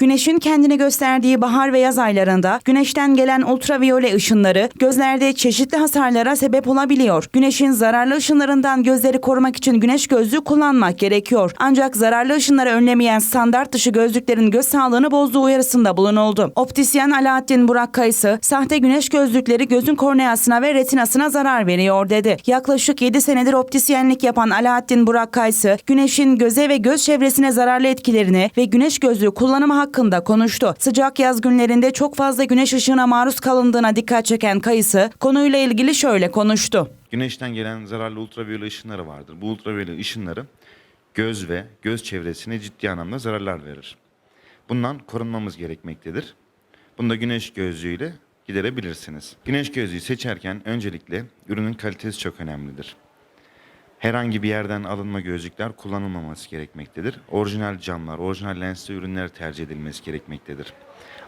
Güneşin kendini gösterdiği bahar ve yaz aylarında güneşten gelen ultraviyole ışınları gözlerde çeşitli hasarlara sebep olabiliyor. Güneşin zararlı ışınlarından gözleri korumak için güneş gözlüğü kullanmak gerekiyor. Ancak zararlı ışınları önlemeyen standart dışı gözlüklerin göz sağlığını bozduğu uyarısında bulunuldu. Optisyen Alaaddin Burak Kayısı, sahte güneş gözlükleri gözün korneasına ve retinasına zarar veriyor dedi. Yaklaşık 7 senedir optisyenlik yapan Alaaddin Burak Kayısı, güneşin göze ve göz çevresine zararlı etkilerini ve güneş gözlüğü kullanımı hakkında konuştu. Sıcak yaz günlerinde çok fazla güneş ışığına maruz kalındığına dikkat çeken Kayısı, konuyla ilgili şöyle konuştu. Güneşten gelen zararlı ultraviyole ışınları vardır. Bu ultraviyole ışınları göz ve göz çevresine ciddi anlamda zararlar verir. Bundan korunmamız gerekmektedir. Bunu da güneş gözlüğüyle giderebilirsiniz. Güneş gözlüğü seçerken öncelikle ürünün kalitesi çok önemlidir. Herhangi bir yerden alınma gözlükler kullanılmaması gerekmektedir. Orijinal camlar, orijinal lensli ürünler tercih edilmesi gerekmektedir.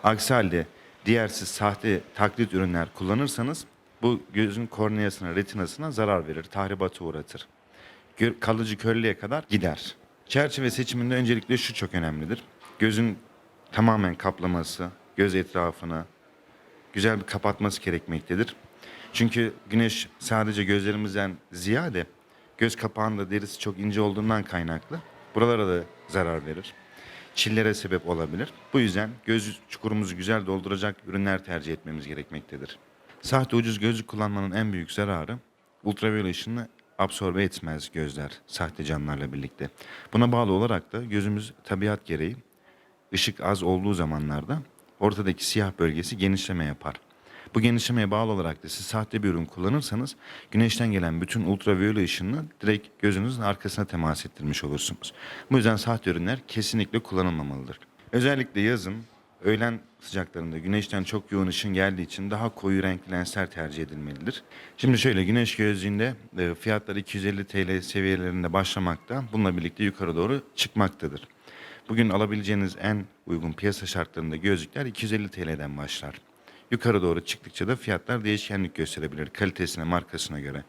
Aksi halde diğersiz sahte taklit ürünler kullanırsanız bu gözün korneasına, retinasına zarar verir, tahribata uğratır. Kalıcı körlüğe kadar gider. Çerçeve seçiminde öncelikle şu çok önemlidir. Gözün tamamen kaplaması, göz etrafını güzel bir kapatması gerekmektedir. Çünkü güneş sadece gözlerimizden ziyade göz kapağında derisi çok ince olduğundan kaynaklı buralara da zarar verir. Çillere sebep olabilir. Bu yüzden göz çukurumuzu güzel dolduracak ürünler tercih etmemiz gerekmektedir. Sahte ucuz gözlük kullanmanın en büyük zararı ultraviyole ışını absorbe etmez gözler sahte camlarla birlikte. Buna bağlı olarak da gözümüz tabiat gereği ışık az olduğu zamanlarda ortadaki siyah bölgesi genişleme yapar. Bu genişlemeye bağlı olarak da siz sahte bir ürün kullanırsanız güneşten gelen bütün ultraviyole ışını direkt gözünüzün arkasına temas ettirmiş olursunuz. Bu yüzden sahte ürünler kesinlikle kullanılmamalıdır. Özellikle yazın öğlen sıcaklarında güneşten çok yoğun ışın geldiği için daha koyu renkli lensler tercih edilmelidir. Şimdi şöyle güneş gözlüğünde e, fiyatlar 250 TL seviyelerinde başlamakta. Bununla birlikte yukarı doğru çıkmaktadır. Bugün alabileceğiniz en uygun piyasa şartlarında gözlükler 250 TL'den başlar. Yukarı doğru çıktıkça da fiyatlar değişkenlik gösterebilir kalitesine, markasına göre.